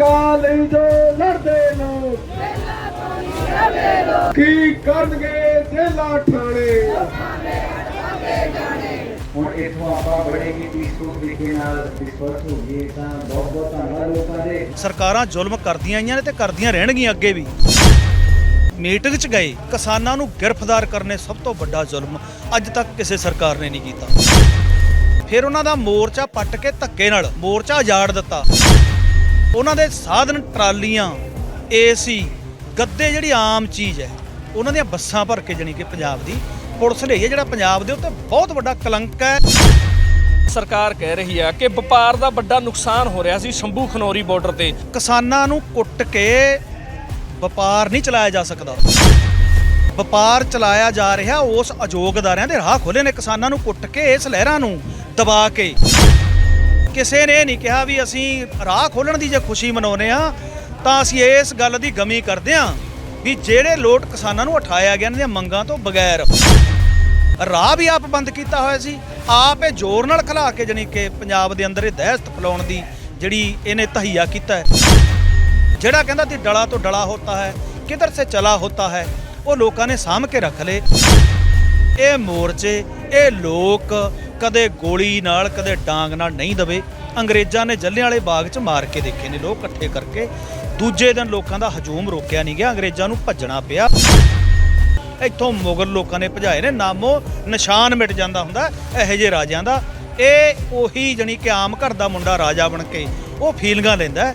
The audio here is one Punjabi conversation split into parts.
ਹੱਕਾਂ ਲਈ ਜੋ ਲੜਦੇ ਲੋਕ ਕੀ ਕਰਨਗੇ ਜੇਲਾ ਠਾਣੇ? ਹੁਣ ਇੱਥੋਂ ਆਪਾਂ ਬੜੇ ਹੀ ਪੀਸਫੁਲ ਤਰੀਕੇ ਨਾਲ ਡਿਸਪਰਸ ਹੋ ਗਏ ਤਾਂ ਬਹੁਤ ਬਹੁਤ ਧੰਨਵਾਦ ਲੋਕਾਂ ਦੇ। ਸਰਕਾਰਾਂ ਜ਼ੁਲਮ ਕਰਦੀਆਂ ਆਈਆਂ ਨੇ ਤੇ ਕਰਦੀਆਂ ਰਹਿਣਗੀਆਂ ਅੱਗੇ ਵੀ। ਮੀਟਿੰਗ 'ਚ ਗਏ ਕਿਸਾਨਾਂ ਨੂੰ ਗ੍ਰਿਫਤਾਰ ਕਰਨੇ ਸਭ ਤੋਂ ਵੱਡਾ ਜ਼ੁਲਮ ਅੱਜ ਤੱਕ ਕਿਸੇ ਸਰਕਾਰ ਨੇ ਨਹੀਂ ਕੀਤਾ। ਫਿਰ ਉਹਨਾਂ ਦਾ ਮੋਰਚਾ ਪੱਟ ਕੇ ਧੱਕੇ ਨਾਲ ਮੋਰਚਾ ਉਜਾੜ ਦਿੱਤਾ। ਉਹਨਾਂ ਦੇ ਸਾਧਨ ਟਰਾਲੀਆਂ ਏਸੀ ਗੱਦੇ ਜਿਹੜੀ ਆਮ ਚੀਜ਼ ਹੈ ਉਹਨਾਂ ਦੀਆਂ ਬੱਸਾਂ ਭਰ ਕੇ ਜਾਣੀ ਕਿ ਪੰਜਾਬ ਦੀ ਪੁਲਿਸ ਲਈ ਹੈ ਜਿਹੜਾ ਪੰਜਾਬ ਦੇ ਉੱਤੇ ਬਹੁਤ ਵੱਡਾ ਕਲੰਕ ਹੈ। ਸਰਕਾਰ ਕਹਿ ਰਹੀ ਆ ਕਿ ਵਪਾਰ ਦਾ ਵੱਡਾ ਨੁਕਸਾਨ ਹੋ ਰਿਹਾ ਸੀ ਸ਼ੰਭੂ ਖਨੌਰੀ ਬਾਰਡਰ ਤੇ। ਕਿਸਾਨਾਂ ਨੂੰ ਕੁੱਟ ਕੇ ਵਪਾਰ ਨਹੀਂ ਚਲਾਇਆ ਜਾ ਸਕਦਾ। ਵਪਾਰ ਚਲਾਇਆ ਜਾ ਰਿਹਾ ਉਸ ਅਜੋਗਦਾਰਿਆਂ ਦੇ ਰਾਹ ਖੋਲੇ ਨੇ ਕਿਸਾਨਾਂ ਨੂੰ ਕੁੱਟ ਕੇ ਇਸ ਲਹਿਰਾਂ ਨੂੰ ਦਬਾ ਕੇ। ਕਿਸੇ ਨੇ ਨਹੀਂ ਕਿਹਾ ਵੀ ਅਸੀਂ ਰਾਹ ਖੋਲਣ ਦੀ ਜੇ ਖੁਸ਼ੀ ਮਨਾਉਨੇ ਆ ਤਾਂ ਅਸੀਂ ਇਸ ਗੱਲ ਦੀ ਗਮੀ ਕਰਦੇ ਆ ਵੀ ਜਿਹੜੇ ਲੋਟ ਕਿਸਾਨਾਂ ਨੂੰ ਉਠਾਇਆ ਗਿਆ, ਇਹਨਾਂ ਦੀਆਂ ਮੰਗਾਂ ਤੋਂ ਬਗੈਰ। ਰਾਹ ਵੀ ਆਪ ਬੰਦ ਕੀਤਾ ਹੋਇਆ ਸੀ। ਆਪ ਇਹ ਜ਼ੋਰ ਨਾਲ ਖਲਾ ਕੇ ਜਾਣੀ ਕਿ ਪੰਜਾਬ ਦੇ ਅੰਦਰ ਇਹ ਦਹਿਸ਼ਤ ਫੈਲਾਉਣ ਦੀ ਜਿਹੜੀ ਇਹਨੇ ਤਹਈਆ ਕੀਤਾ ਹੈ। ਜਿਹੜਾ ਕਹਿੰਦਾ ਤੀ ਡਲਾ ਤੋਂ ਡਲਾ ਹੋਤਾ ਹੈ, ਕਿਧਰ ਸੇ ਚਲਾ ਹੋਤਾ ਹੈ, ਉਹ ਲੋਕਾਂ ਨੇ ਸਾਂਭ ਕੇ ਰੱਖ ਲਏ। ਇਹ ਮੋਰਚੇ, ਇਹ ਲੋਕ ਕਦੇ ਗੋਲੀ ਨਾਲ ਕਦੇ ਡਾਂਗ ਨਾਲ ਨਹੀਂ ਦਵੇ। ਅੰਗਰੇਜ਼ਾਂ ਨੇ ਜੱਲਿਆਂ ਵਾਲੇ ਬਾਗ 'ਚ ਮਾਰ ਕੇ ਦੇਖੇ ਨੇ ਲੋਕ ਇਕੱਠੇ ਕਰਕੇ। ਦੂਜੇ ਦਿਨ ਲੋਕਾਂ ਦਾ ਹਜੂਮ ਰੋਕਿਆ ਨਹੀਂ ਗਿਆ ਅੰਗਰੇਜ਼ਾਂ ਨੂੰ ਭੱਜਣਾ ਪਿਆ। ਇੱਥੋਂ ਮੁਗਲ ਲੋਕਾਂ ਨੇ ਭਜਾਏ ਨੇ ਨਾਮੋ ਨਿਸ਼ਾਨ ਮਿਟ ਜਾਂਦਾ ਹੁੰਦਾ ਇਹੋ ਜਿਹੇ ਰਾਜਿਆਂ ਦਾ। ਇਹ ਉਹੀ ਜਣੀ ਕਿ ਆਮ ਘਰ ਦਾ ਮੁੰਡਾ ਰਾਜਾ ਬਣ ਕੇ ਉਹ ਫੀਲਿੰਗਾਂ ਲੈਂਦਾ।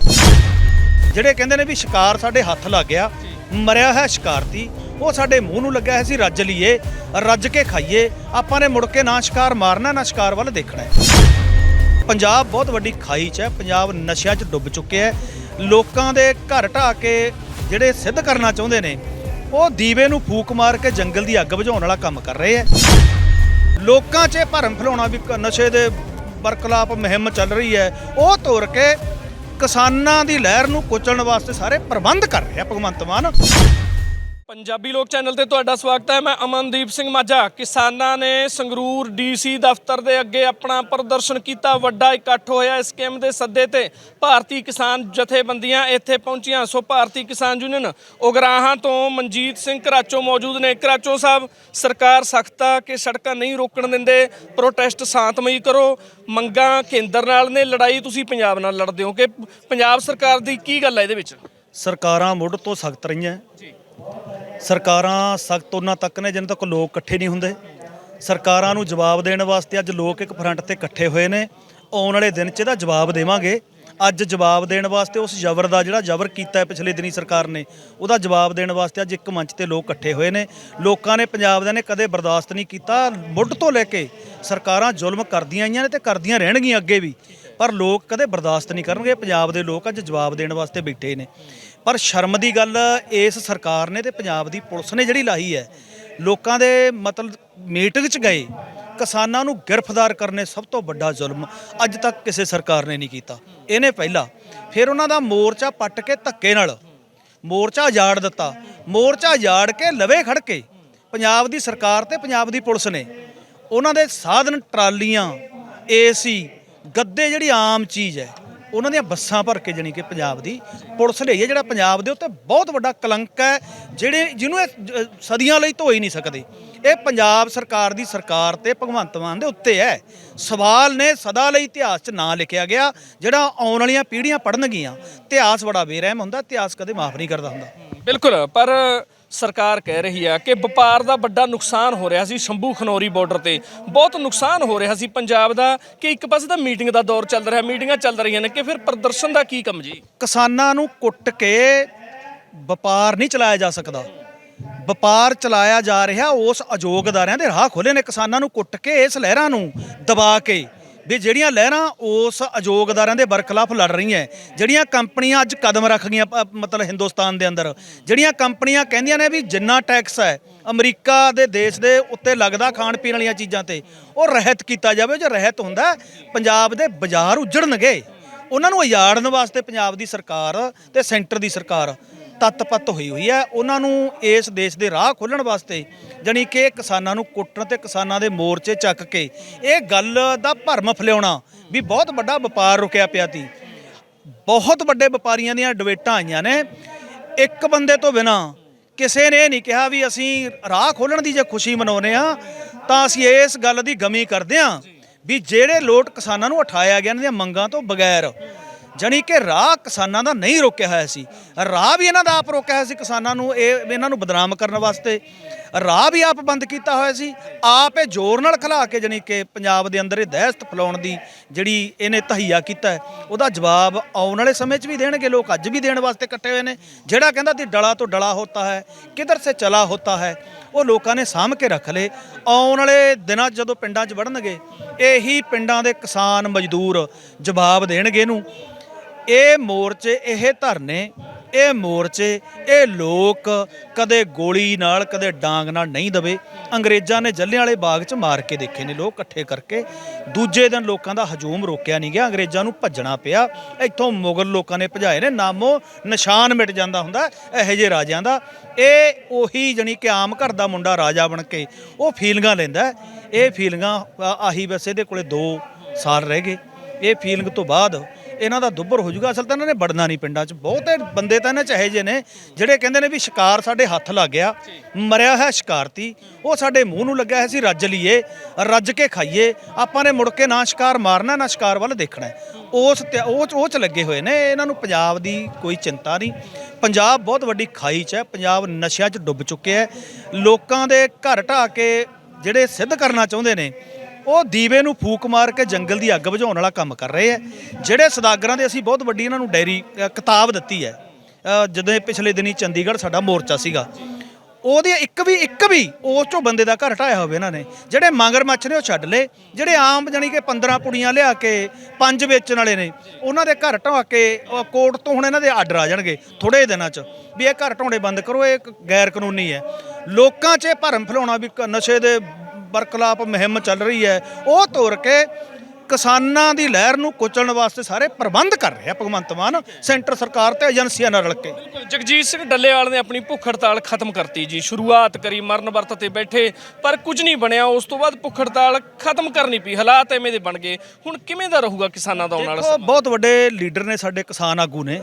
ਜਿਹੜੇ ਕਹਿੰਦੇ ਨੇ ਵੀ ਸ਼ਿਕਾਰ ਸਾਡੇ ਹੱਥ ਲੱਗ ਗਿਆ ਮਰਿਆ ਹੈ ਸ਼ਿਕਾਰਤੀ। ਉਹ ਸਾਡੇ ਮੂੰਹ ਨੂੰ ਲੱਗਿਆ ਹੈ ਸੀ, ਰੱਜ ਲਈਏ, ਰੱਜ ਕੇ ਖਾਈਏ। ਆਪਾਂ ਨੇ ਮੁੜ ਕੇ ਨਾ ਸ਼ਿਕਾਰ ਮਾਰਨਾ, ਨਾ ਸ਼ਿਕਾਰ ਵੱਲ ਦੇਖਣਾ ਹੈ। ਪੰਜਾਬ ਬਹੁਤ ਵੱਡੀ ਖਾਈ 'ਚ ਹੈ, ਪੰਜਾਬ ਨਸ਼ਿਆਂ 'ਚ ਡੁੱਬ ਚੁੱਕਿਆ ਹੈ। ਲੋਕਾਂ ਦੇ ਘਰ ਢਾਹ ਕੇ ਜਿਹੜੇ ਸਿੱਧ ਕਰਨਾ ਚਾਹੁੰਦੇ ਨੇ, ਉਹ ਦੀਵੇ ਨੂੰ ਫੂਕ ਮਾਰ ਕੇ ਜੰਗਲ ਦੀ ਅੱਗ ਬੁਝਾਉਣ ਵਾਲਾ ਕੰਮ ਕਰ ਰਹੇ ਹੈ। ਲੋਕਾਂ 'ਚ ਭਰਮ ਫੈਲਾਉਣਾ ਵੀ ਨਸ਼ੇ ਦੇ ਬਰਕਲਾਪ ਮੁਹਿੰਮ ਚੱਲ ਰਹੀ ਹੈ। ਉਹ ਤੋਰ ਕੇ ਕਿਸਾਨਾਂ ਦੀ ਲਹਿਰ ਨੂੰ ਕੁਚਲਣ ਵਾਸਤੇ ਸਾਰੇ ਪ੍ਰਬੰਧ ਕਰ ਰਿਹਾ ਭਗਵੰਤ ਮਾਨ। ਪੰਜਾਬੀ ਲੋਕ ਚੈਨਲ ਤੇ ਤੁਹਾਡਾ ਸਵਾਗਤ ਹੈ। ਮੈਂ ਅਮਨਦੀਪ ਸਿੰਘ ਮਾਝਾ। ਕਿਸਾਨਾਂ ਨੇ ਸੰਗਰੂਰ ਡੀਸੀ ਦਫ਼ਤਰ ਦੇ ਅੱਗੇ ਆਪਣਾ ਪ੍ਰਦਰਸ਼ਨ ਕੀਤਾ। ਵੱਡਾ ਇਕੱਠ ਹੋਇਆ ਇਸ ਸਕੀਮ ਦੇ ਸੱਦੇ ਤੇ। ਭਾਰਤੀ ਕਿਸਾਨ ਜਥੇਬੰਦੀਆਂ ਇੱਥੇ ਪਹੁੰਚੀਆਂ। ਸੋ ਭਾਰਤੀ ਕਿਸਾਨ ਯੂਨੀਅਨ ਉਗਰਾਹਾਂ ਤੋਂ ਮਨਜੀਤ ਸਿੰਘ ਘਰਾਚੋ ਮੌਜੂਦ ਨੇ। ਘਰਾਚੋ ਸਾਹਿਬ ਸਰਕਾਰ ਸਖਤ ਕਿ ਸੜਕਾਂ ਨਹੀਂ ਰੋਕਣ ਦਿੰਦੇ। ਪ੍ਰੋਟੈਸਟ ਸ਼ਾਂਤਮਈ ਕਰੋ। ਮੰਗਾਂ ਕੇਂਦਰ ਨਾਲ ਨੇ। ਲੜਾਈ ਤੁਸੀਂ ਪੰਜਾਬ ਨਾਲ ਲੜਦੇ ਹੋ ਕਿ ਪੰਜਾਬ ਸਰਕਾਰ ਦੀ ਕੀ ਗੱਲ ਹੈ ਇਹਦੇ ਵਿੱਚ? ਸਰਕਾਰਾਂ ਮੁੱਢ ਤੋਂ ਸਖਤ ਰਹੀਆਂ। ਜੀ। ਸਰਕਾਰਾਂ ਸਖਤ ਉਹਨਾਂ ਤੱਕ ਨੇ ਜਿੰਨ ਤੱਕ ਲੋਕ ਇਕੱਠੇ ਨਹੀਂ ਹੁੰਦੇ। ਸਰਕਾਰਾਂ ਨੂੰ ਜਵਾਬ ਦੇਣ ਵਾਸਤੇ ਅੱਜ ਲੋਕ ਇੱਕ ਫਰੰਟ ਤੇ ਇਕੱਠੇ ਹੋਏ ਨੇ। ਆਉਣ ਵਾਲੇ ਦਿਨ 'ਚ ਇਹਦਾ ਜਵਾਬ ਦੇਵਾਂਗੇ। ਅੱਜ ਜਵਾਬ ਦੇਣ ਵਾਸਤੇ ਉਸ ਜ਼ਬਰ ਦਾ ਜਿਹੜਾ ਜ਼ਬਰ ਕੀਤਾ ਹੈ ਪਿਛਲੇ ਦਿਨੀ ਸਰਕਾਰ ਨੇ, ਉਹਦਾ ਜਵਾਬ ਦੇਣ ਵਾਸਤੇ ਅੱਜ ਇੱਕ ਮੰਚ ਤੇ ਲੋਕ ਇਕੱਠੇ ਹੋਏ ਨੇ। ਲੋਕਾਂ ਨੇ ਪੰਜਾਬ ਦੇ ਨੇ ਕਦੇ ਬਰਦਾਸ਼ਤ ਨਹੀਂ ਕੀਤਾ। ਮੁੱਢ ਤੋਂ ਲੈ ਕੇ ਸਰਕਾਰਾਂ ਜ਼ੁਲਮ ਕਰਦੀਆਂ ਆਈਆਂ ਨੇ ਤੇ ਕਰਦੀਆਂ ਰਹਿਣਗੀਆਂ ਅੱਗੇ ਵੀ। ਪਰ ਲੋਕ ਕਦੇ ਬਰਦਾਸ਼ਤ ਨਹੀਂ ਕਰਨਗੇ। ਪੰਜਾਬ ਦੇ ਲੋਕ ਅੱਜ ਜਵਾਬ ਦੇਣ ਵਾਸਤੇ ਬੈਠੇ ਨੇ। ਪਰ ਸ਼ਰਮ ਦੀ ਗੱਲ ਇਸ ਸਰਕਾਰ ਨੇ ਤੇ ਪੰਜਾਬ ਦੀ ਪੁਲਿਸ ਨੇ ਜਿਹੜੀ ਲਾਈ ਹੈ, ਲੋਕਾਂ ਦੇ ਮਤਲਬ ਮੀਟਿੰਗ 'ਚ ਗਏ, ਕਿਸਾਨਾਂ ਨੂੰ ਗ੍ਰਿਫਤਾਰ ਕਰਨੇ ਸਭ ਤੋਂ ਵੱਡਾ ਜ਼ੁਲਮ ਅੱਜ ਤੱਕ ਕਿਸੇ ਸਰਕਾਰ ਨੇ ਨਹੀਂ ਕੀਤਾ। ਇਹਨੇ ਪਹਿਲਾਂ ਫਿਰ ਉਹਨਾਂ ਦਾ ਮੋਰਚਾ ਪੱਟ ਕੇ ਧੱਕੇ ਨਾਲ, ਮੋਰਚਾ ਉਜਾੜ ਦਿੱਤਾ, ਮੋਰਚਾ ਉਜਾੜ ਕੇ ਲਵੇ ਖੜ ਕੇ ਪੰਜਾਬ ਦੀ ਸਰਕਾਰ ਤੇ ਪੰਜਾਬ ਦੀ ਪੁਲਿਸ ਨੇ ਉਹਨਾਂ ਦੇ ਸਾਧਨ ਟਰਾਲੀਆਂ, ਏਸੀ, ਗੱਦੇ ਜਿਹੜੀ ਆਮ ਚੀਜ਼ ਹੈ ਉਹਨਾਂ ਦੀਆਂ ਬੱਸਾਂ ਭਰ ਕੇ ਜਾਣੀ ਕਿ ਪੰਜਾਬ ਦੀ ਪੁਲਿਸ ਲਈ ਹੈ, ਜਿਹੜਾ ਪੰਜਾਬ ਦੇ ਉੱਤੇ ਬਹੁਤ ਵੱਡਾ ਕਲੰਕ ਹੈ, ਜਿਹੜੇ ਜਿਹਨੂੰ ਇਹ ਜ- ਸਦੀਆਂ ਲਈ ਧੋਈ ਨਹੀਂ ਸਕਦੇ। ਇਹ ਪੰਜਾਬ ਸਰਕਾਰ ਦੀ ਸਰਕਾਰ ਤੇ ਭਗਵੰਤ ਮਾਨ ਦੇ ਉੱਤੇ ਹੈ। ਸਵਾਲ ਨੇ ਸਦਾ ਲਈ ਇਤਿਹਾਸ 'ਚ ਨਾਂ ਲਿਖਿਆ ਗਿਆ, ਜਿਹੜਾ ਆਉਣ ਵਾਲੀਆਂ ਪੀੜ੍ਹੀਆਂ ਪੜ੍ਹਨਗੀਆਂ। ਇਤਿਹਾਸ ਬੜਾ ਬੇਰਹਿਮ ਹੁੰਦਾ, ਇਤਿਹਾਸ ਕਦੇ ਮਾਫ ਨਹੀਂ ਕਰਦਾ ਹੁੰਦਾ। ਬਿਲਕੁਲ, ਪਰ ਸਰਕਾਰ ਕਹਿ ਰਹੀ ਆ ਕਿ ਵਪਾਰ ਦਾ ਵੱਡਾ ਨੁਕਸਾਨ ਹੋ ਰਿਹਾ ਸੀ ਸ਼ੰਭੂ ਖਨੌਰੀ ਬਾਰਡਰ ਤੇ। ਬਹੁਤ ਨੁਕਸਾਨ ਹੋ ਰਿਹਾ ਸੀ ਪੰਜਾਬ ਦਾ ਕਿ ਇੱਕ ਪਾਸੇ ਤਾਂ ਮੀਟਿੰਗ ਦਾ ਦੌਰ ਚੱਲ ਰਿਹਾ ਮੀਟਿੰਗਾਂ ਚੱਲ ਰਹੀਆਂ ਨੇ ਕਿ ਫਿਰ ਪ੍ਰਦਰਸ਼ਨ ਦਾ ਕੀ ਕੰਮ ਜੀ? ਕਿਸਾਨਾਂ ਨੂੰ ਕੁੱਟ ਕੇ ਵਪਾਰ ਨਹੀਂ ਚਲਾਇਆ ਜਾ ਸਕਦਾ। ਵਪਾਰ ਚਲਾਇਆ ਜਾ ਰਿਹਾ, ਉਸ ਅਯੋਗਦਾਰਿਆਂ ਦੇ ਰਾਹ ਖੋਲੇ ਨੇ ਕਿਸਾਨਾਂ ਨੂੰ ਕੁੱਟ ਕੇ ਇਸ ਲਹਿਰਾਂ ਨੂੰ ਦਬਾ ਕੇ। ਵੀ ਜਿਹੜੀਆਂ ਲਹਿਰਾਂ ਉਸ ਅਯੋਗਦਾਰਾਂ ਦੇ ਬਰਖਲਾਫ ਲੜ ਰਹੀਆਂ ਜਿਹੜੀਆਂ ਕੰਪਨੀਆਂ ਅੱਜ ਕਦਮ ਰੱਖ ਗਈਆਂ ਪ- ਮਤਲਬ ਹਿੰਦੁਸਤਾਨ ਦੇ ਅੰਦਰ, ਜਿਹੜੀਆਂ ਕੰਪਨੀਆਂ ਕਹਿੰਦੀਆਂ ਨੇ ਵੀ ਜਿੰਨਾ ਟੈਕਸ ਹੈ, ਅਮਰੀਕਾ ਦੇ ਦੇਸ਼ ਦੇ ਉੱਤੇ ਲੱਗਦਾ ਖਾਣ ਪੀਣ ਵਾਲੀਆਂ ਚੀਜ਼ਾਂ ਤੇ, ਉਹ ਰਹਿਤ ਕੀਤਾ ਜਾਵੇ, ਜੋ ਰਹਿਤ ਹੁੰਦਾ ਪੰਜਾਬ ਦੇ ਬਾਜ਼ਾਰ ਉਜੜਨਗੇ। ਉਹਨਾਂ ਨੂੰ ਉਜਾੜਨ ਵਾਸਤੇ ਪੰਜਾਬ ਦੀ ਸਰਕਾਰ ਤੇ ਸੈਂਟਰ ਦੀ ਸਰਕਾਰ ਤਤਪੱਤ ਹੋਈ ਹੋਈ ਹੈ। ਉਹਨਾਂ ਨੂੰ ਇਸ ਦੇਸ਼ ਦੇ ਰਾਹ ਖੋਲਣ ਵਾਸਤੇ ਜਾਣੀ ਕਿ ਕਿਸਾਨਾਂ ਨੂੰ ਕੁੱਟਣ ਤੇ ਕਿਸਾਨਾਂ ਦੇ ਮੋਰਚੇ ਚੱਕ ਕੇ ਇਹ ਗੱਲ ਦਾ ਭਰਮ ਫਲਿਆਉਣਾ ਵੀ ਬਹੁਤ ਵੱਡਾ ਵਪਾਰ ਰੁਕਿਆ ਪਿਆ ਸੀ। ਬਹੁਤ ਵੱਡੇ ਵਪਾਰੀਆਂ ਦੀਆਂ ਡਿਬੇਟਾਂ ਆਈਆਂ ਨੇ। ਇੱਕ ਬੰਦੇ ਤੋਂ ਬਿਨਾ ਕਿਸੇ ਨੇ ਇਹ ਨਹੀਂ ਕਿਹਾ ਵੀ ਅਸੀਂ ਰਾਹ ਖੋਲਣ ਦੀ ਜੇ ਖੁਸ਼ੀ ਮਨਾਉਨੇ ਆ ਤਾਂ ਅਸੀਂ ਇਸ ਗੱਲ ਦੀ ਗਮੀ ਕਰਦੇ ਆ ਵੀ ਜਿਹੜੇ ਲੋਟ ਕਿਸਾਨਾਂ ਨੂੰ ਉਠਾਇਆ ਗਿਆ ਇਹਨਾਂ ਦੀਆਂ ਮੰਗਾਂ ਤੋਂ ਬਗੈਰ ਜਾਣੀ ਕਿ ਰਾਹ ਕਿਸਾਨਾਂ ਦਾ ਨਹੀਂ ਰੋਕਿਆ ਹੋਇਆ ਸੀ। ਰਾਹ ਵੀ ਇਹਨਾਂ ਦਾ ਆਪ ਰੋਕਿਆ ਹੋਇਆ ਸੀ ਕਿਸਾਨਾਂ ਨੂੰ, ਇਹ ਇਹਨਾਂ ਨੂੰ ਬਦਨਾਮ ਕਰਨ ਵਾਸਤੇ। ਰਾਹ ਵੀ ਆਪ ਬੰਦ ਕੀਤਾ ਹੋਇਆ ਸੀ। ਆਪ ਇਹ ਜ਼ੋਰ ਨਾਲ ਖਲਾ ਕੇ ਜਾਣੀ ਕਿ ਪੰਜਾਬ ਦੇ ਅੰਦਰ ਇਹ ਦਹਿਸ਼ਤ ਫੈਲਾਉਣ ਦੀ ਜਿਹੜੀ ਇਹਨੇ ਤਹਈਆ ਕੀਤਾ ਹੈ, ਉਹਦਾ ਜਵਾਬ ਆਉਣ ਵਾਲੇ ਸਮੇਂ 'ਚ ਵੀ ਦੇਣਗੇ। ਲੋਕ ਅੱਜ ਵੀ ਦੇਣ ਵਾਸਤੇ ਇਕੱਠੇ ਹੋਏ ਨੇ। ਜਿਹੜਾ ਕਹਿੰਦਾ ਕਿ ਡਲਾ ਤੋਂ ਡਲਾ ਹੋਤਾ ਹੈ, ਕਿਧਰ ਸੇ ਚਲਾ ਹੋਤਾ ਹੈ, ਉਹ ਲੋਕਾਂ ਨੇ ਸਾਂਭ ਕੇ ਰੱਖ ਲਏ। ਆਉਣ ਵਾਲੇ ਦਿਨਾਂ 'ਚ ਜਦੋਂ ਪਿੰਡਾਂ 'ਚ ਵੜਨਗੇ, ਇਹੀ ਪਿੰਡਾਂ ਦੇ ਕਿਸਾਨ ਮਜ਼ਦੂਰ ਜਵਾਬ ਦੇਣਗੇ ਇਹਨੂੰ। ਇਹ ਮੋਰਚੇ ਇਹ ਧਰਨੇ, ਇਹ ਮੋਰਚੇ, ਇਹ ਲੋਕ ਕਦੇ ਗੋਲੀ ਨਾਲ, ਕਦੇ ਡਾਂਗ ਨਾਲ ਨਹੀਂ ਦਵੇ। ਅੰਗਰੇਜ਼ਾਂ ਨੇ ਜੱਲਿਆਂ ਵਾਲੇ ਬਾਗ 'ਚ ਮਾਰ ਕੇ ਦੇਖੇ ਨੇ ਲੋਕ ਇਕੱਠੇ ਕਰਕੇ। ਦੂਜੇ ਦਿਨ ਲੋਕਾਂ ਦਾ ਹਜੂਮ ਰੋਕਿਆ ਨਹੀਂ ਗਿਆ, ਅੰਗਰੇਜ਼ਾਂ ਨੂੰ ਭੱਜਣਾ ਪਿਆ। ਇੱਥੋਂ ਮੁਗਲ ਲੋਕਾਂ ਨੇ ਭਜਾਏ ਨੇ, ਨਾਮੋ ਨਿਸ਼ਾਨ ਮਿਟ ਜਾਂਦਾ ਹੁੰਦਾ, ਇਹੋ ਜਿਹੇ ਰਾਜਿਆਂ ਦਾ। ਇਹ ਉਹੀ ਜਣੀ ਕਿ ਆਮ ਘਰ ਦਾ ਮੁੰਡਾ ਰਾਜਾ ਬਣ ਕੇ ਉਹ ਫੀਲਿੰਗਾਂ ਲੈਂਦਾ ਇਹ ਫੀਲਿੰਗਾਂ, ਆਹੀ ਵੈਸੇ ਇਹਦੇ ਕੋਲੇ 2 ਸਾਲ ਰਹਿ ਗਏ। ਇਹ ਫੀਲਿੰਗ ਤੋਂ ਬਾਅਦ ਇਹਨਾਂ ਦਾ ਦੁੱਬਰ ਹੋ ਜਾਊਗਾ। ਅਸਲ ਤਾਂ ਇਹਨਾਂ ਨੇ ਵੜਨਾ ਨਹੀਂ ਪਿੰਡਾਂ 'ਚ। ਬਹੁਤੇ ਬੰਦੇ ਤਾਂ ਇਹਨਾਂ 'ਚ ਇਹੋ ਜਿਹੇ ਨੇ, ਜਿਹੜੇ ਕਹਿੰਦੇ ਨੇ ਵੀ ਸ਼ਿਕਾਰ ਸਾਡੇ ਹੱਥ ਲੱਗ ਗਿਆ। ਮਰਿਆ ਹੋਇਆ ਸ਼ਿਕਾਰਤੀ, ਉਹ ਸਾਡੇ ਮੂੰਹ ਨੂੰ ਲੱਗਿਆ ਹੈ ਸੀ, ਰੱਜ ਲਈਏ, ਰੱਜ ਕੇ ਖਾਈਏ। ਆਪਾਂ ਨੇ ਮੁੜ ਕੇ ਨਾ ਸ਼ਿਕਾਰ ਮਾਰਨਾ, ਨਾ ਸ਼ਿਕਾਰ ਵੱਲ ਦੇਖਣਾ ਉਸ ਤੇ ਉਹ 'ਚ- ਉਹ ਚ ਲੱਗੇ ਹੋਏ ਨੇ, ਇਹਨਾਂ ਨੂੰ ਪੰਜਾਬ ਦੀ ਕੋਈ ਚਿੰਤਾ ਨਹੀਂ। ਪੰਜਾਬ ਬਹੁਤ ਵੱਡੀ ਖਾਈ 'ਚ ਹੈ। ਪੰਜਾਬ ਨਸ਼ਿਆਂ 'ਚ ਡੁੱਬ ਚੁੱਕਿਆ ਹੈ। ਲੋਕਾਂ ਦੇ ਘਰ ਢਾਹ ਕੇ ਜਿਹੜੇ ਸਿੱਧ ਕਰਨਾ ਚਾਹੁੰਦੇ ਨੇ ਉਹ ਦੀਵੇ ਨੂੰ ਫੂਕ ਮਾਰ ਕੇ ਜੰਗਲ ਦੀ ਅੱਗ ਬੁਝਾਉਣ ਵਾਲਾ ਕੰਮ ਕਰ ਰਹੇ ਹੈ। ਜਿਹੜੇ ਸਦਾਗਰਾਂ ਦੇ ਅਸੀਂ ਬਹੁਤ ਵੱਡੀ ਇਹਨਾਂ ਨੂੰ ਡਾਇਰੀ ਕਿਤਾਬ ਦਿੱਤੀ ਹੈ। ਅ, ਜਦੋਂ ਪਿਛਲੇ ਦਿਨੀ ਚੰਡੀਗੜ੍ਹ ਸਾਡਾ ਮੋਰਚਾ ਸੀਗਾ। ਉਹਦੇ ਇੱਕ ਵੀ ਇੱਕ ਵੀ ਉਸ ਚੋਂ ਬੰਦੇ ਦਾ ਘਰ ਢਾਇਆ ਹੋਵੇ ਇਹਨਾਂ ਨੇ। ਜਿਹੜੇ ਮੰਗਰ ਮੱਛ ਨੇ ਉਹ ਛੱਡ ਲਏ। ਜਿਹੜੇ ਆਮ ਜਾਣੀ ਕਿ 15 ਪੁੜੀਆਂ ਲਿਆ ਕੇ ਪੰਜ ਵੇਚਣ ਵਾਲੇ ਨੇ ਉਹਨਾਂ ਦੇ ਘਰ ਢਾਹ ਕੇ ਕੋਰਟ ਤੋਂ ਹੁਣ ਇਹਨਾਂ ਦੇ ਆਰਡਰ ਆ ਜਾਣਗੇ ਥੋੜੇ ਦਿਨਾਂ 'ਚ। ਵੀ ਇਹ ਘਰ ਢਾਉਣੇ ਬੰਦ ਕਰੋ ਇਹ ਗੈਰ ਕਾਨੂੰਨੀ ਹੈ। ਲੋਕਾਂ 'ਚ ਇਹ ਭਰਮ ਫੈਲਾਉਣਾ ਵੀ ਕ- ਨਸ਼ੇ ਦੇ ਬਰਖਲਾਫ ਮੁਹਿੰਮ ਚੱਲ ਰਹੀ ਹੈ ਉਹ ਤੋਰ ਕੇ ਕਿਸਾਨਾਂ ਦੀ ਲਹਿਰ ਨੂੰ ਕੁਚਲਣ ਵਾਸਤੇ ਸਾਰੇ ਪ੍ਰਬੰਧ ਕਰ ਰਿਹਾ ਭਗਵੰਤ ਮਾਨ ਸੈਂਟਰ ਸਰਕਾਰ ਤੇ ਏਜੰਸੀਆਂ ਨਾਲ ਰਲ ਕੇ। ਜਗਜੀਤ ਸਿੰਘ ਡੱਲੇਵਾਲ ਨੇ ਆਪਣੀ ਭੁੱਖ ਹੜਤਾਲ ਖਤਮ ਕਰਤੀ ਜੀ। ਸ਼ੁਰੂਆਤ ਕਰੀ ਮਰਨ ਵਰਤ ਤੇ ਬੈਠੇ ਪਰ ਕੁਝ ਨਹੀਂ ਬਣਿਆ ਉਸ ਤੋਂ ਬਾਅਦ ਭੁੱਖ ਹੜਤਾਲ ਖਤਮ ਕਰਨੀ ਪਈ। ਹਾਲਾਤ ਐਵੇਂ ਦੇ ਬਣ ਗਏ। ਹੁਣ ਕਿਵੇਂ ਦਾ ਰਹੂਗਾ ਕਿਸਾਨਾਂ ਦਾ ਆਉਣ ਵਾਲਾ ਬਹੁਤ ਵੱਡੇ ਲੀਡਰ ਨੇ ਸਾਡੇ ਕਿਸਾਨ ਆਗੂ ਨੇ।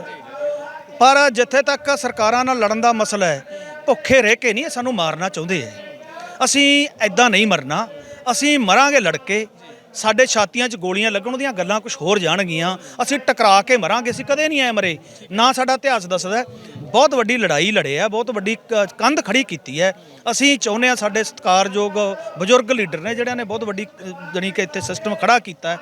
ਪਰ ਜਿੱਥੇ ਤੱਕ ਸਰਕਾਰਾਂ ਨਾਲ ਲੜਨ ਦਾ ਮਸਲਾ ਹੈ ਭੁੱਖੇ ਰਹਿ ਕੇ ਨਹੀਂ ਸਾਨੂੰ ਮਾਰਨਾ ਚਾਹੁੰਦੇ ਐ ਅਸੀਂ ਐਦਾਂ ਨਹੀਂ ਮਰਨਾ। ਅਸੀਂ ਮਰਾਂਗੇ ਲੜਕੇ। ਸਾਡੇ ਛਾਤੀਆਂ 'ਚ ਗੋਲੀਆਂ ਲੱਗਣ ਦੀਆਂ ਗੱਲਾਂ ਕੁਝ ਹੋਰ ਜਾਣਗੀਆਂ। ਅਸੀਂ ਟਕਰਾ ਕੇ ਮਰਾਂਗੇ। ਅਸੀਂ ਕਦੇ ਨਹੀਂ ਐ ਮਰੇ। ਨਾ ਸਾਡਾ ਇਤਿਹਾਸ ਦੱਸਦਾ ਬਹੁਤ ਵੱਡੀ ਲੜਾਈ ਲੜੇ ਆ। ਬਹੁਤ ਵੱਡੀ ਕ- ਕੰਧ ਖੜੀ ਕੀਤੀ ਹੈ। ਅਸੀਂ ਚਾਹੁੰਦੇ ਆ ਸਾਡੇ ਸਤਿਕਾਰਯੋਗ ਬਜ਼ੁਰਗ ਲੀਡਰ ਨੇ ਜਿਹੜਿਆਂ ਨੇ ਬਹੁਤ ਵੱਡੀ ਅ, ਜਾਣੀ ਕਿ ਇੱਥੇ ਸਿਸਟਮ ਖੜਾ ਕੀਤਾ